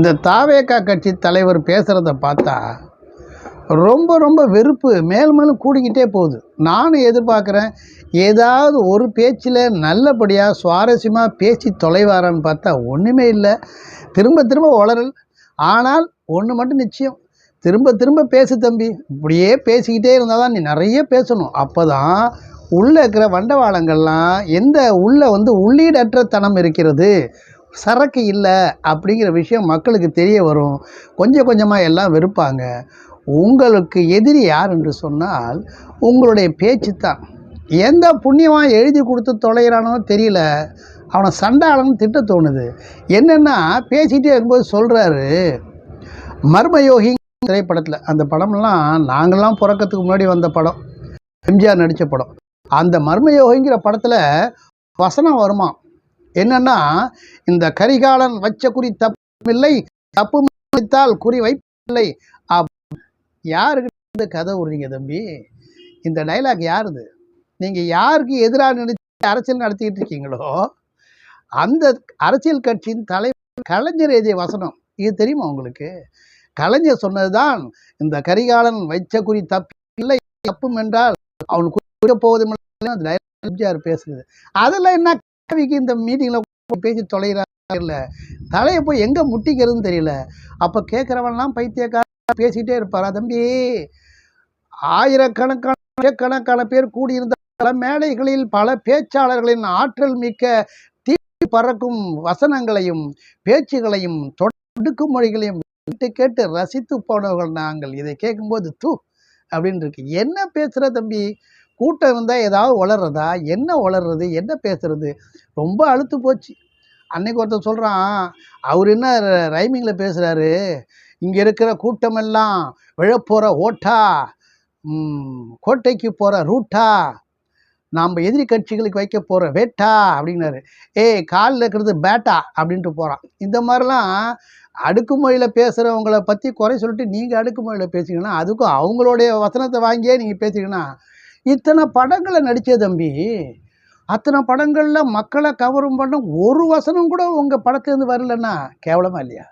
இந்த தாவேக்கா கட்சி தலைவர் பேசுகிறத பார்த்தா ரொம்ப ரொம்ப வெறுப்பு மேல் மேலும் கூடிக்கிட்டே போகுது. நானும் எதிர்பார்க்குறேன் ஏதாவது ஒரு பேச்சில் நல்லபடியாக சுவாரஸ்யமாக பேசி தொலைவாரான்னு பார்த்தா ஒன்றுமே இல்லை. திரும்ப திரும்ப வளரல். ஆனால் ஒன்று மட்டும் நிச்சயம் திரும்ப திரும்ப பேசு தம்பி. இப்படியே பேசிக்கிட்டே இருந்தால் தான் நீ நிறைய பேசணும். அப்போ தான் உள்ளே இருக்கிற வண்டவாளங்கள்லாம் எந்த உள்ளே வந்து உள்ளீடற்ற தனம் இருக்கிறது? சரக்கு இல்லை அப்படிங்கிற விஷயம் மக்களுக்கு தெரிய வரும். கொஞ்சம் கொஞ்சமாக எல்லாம் வெறுப்பாங்க. உங்களுக்கு எதிரி யார் என்று சொன்னால் உங்களுடைய பேச்சு தான். எந்த புண்ணியமாக எழுதி கொடுத்து தொலைகிறானோ தெரியல. அவனை சண்டாளன்னு திட்ட தோணுது. என்னென்னா பேசிகிட்டே இருக்கும்போது சொல்கிறாரு மர்மயோகி திரைப்படத்தில் அந்த படம்லாம் நாங்கள்லாம் பிறக்கறதுக்கு முன்னாடி வந்த படம். எம்ஜிஆர் நடித்த படம். அந்த மர்மயோகிங்கிற படத்தில் வசனம் வருமா என்னன்னா இந்த கரிகாலன் வச்ச குறி தப்பில்லை தப்பு வைத்தால் குறி வைப்பில்லை. யாருக்கு இந்த கதை விடுறீங்க தம்பி? இந்த டைலாக் யாருது? நீங்கள் யாருக்கு எதிராக நினைச்சு அரசியல் நடத்திக்கிட்டு இருக்கீங்களோ அந்த அரசியல் கட்சியின் தலைவர் கலைஞர் எழுதிய வசனம் இது தெரியுமா உங்களுக்கு? கலைஞர் சொன்னதுதான் இந்த கரிகாலன் வைச்ச குறி தப்பில்லை தப்பும் என்றால் அவனுக்கு போவதும் அந்த எம்ஜிஆர் பேசுறது அதெல்லாம் என்ன கேள்விக்கு இந்த மீட்டிங்கில் பேசி தொலைகிறாங்கல்ல? தலையை போய் எங்கே முட்டிக்கிறதுன்னு தெரியல. அப்போ கேட்குறவன்லாம் பைத்தியக்கார பேசிகிட்டே இருப்பாரா தம்பி? ஆயிரக்கணக்கான கணக்கான பேர் கூடியிருந்த பல மேடைகளில் பல பேச்சாளர்களின் ஆற்றல் மிக்க தீ பறக்கும் வசனங்களையும் பேச்சுகளையும் தொடுக்கு மொழிகளையும் கேட்டு கேட்டு ரசித்து போனவர்கள் நாங்கள். இதை கேட்கும்போது தூ அப்படின்னு இருக்கு என்ன பேசுகிற தம்பி? கூட்டம் இருந்தால் ஏதாவது வளர்றதா? என்ன வளர்றது? என்ன பேசுறது? ரொம்ப அழுத்து போச்சு. அன்னைக்கு ஒருத்தர் சொல்கிறான் அவர் என்ன ரைமிங்கில் பேசுகிறாரு இங்கே இருக்கிற கூட்டமெல்லாம் விழப்போகிற ஓட்டா? கோட்டைக்கு போகிற ரூட்டா? நாம் எதிரி கட்சிகளுக்கு வைக்க போகிற வேட்டா? அப்படின்னாரு. ஏய் காலில் இருக்கிறது பேட்டா? அப்படின்ட்டு போகிறான் இந்த மாதிரிலாம் அடுக்குமொழியில் பேசுகிறவங்களை பற்றி குறை சொல்லிட்டு நீங்கள் அடுக்குமொழியில் பேசிங்கன்னா அதுக்கும் அவங்களுடைய வசனத்தை வாங்கியே நீங்கள் பேசிங்கன்னா இத்தனை படங்களை நடித்த தம்பி. அத்தனை படங்களில் மக்களை கவரும் பண்ண ஒரு வசனம் கூட உங்கள் படத்துலேருந்து வரலன்னா கேவலமாக இல்லையா?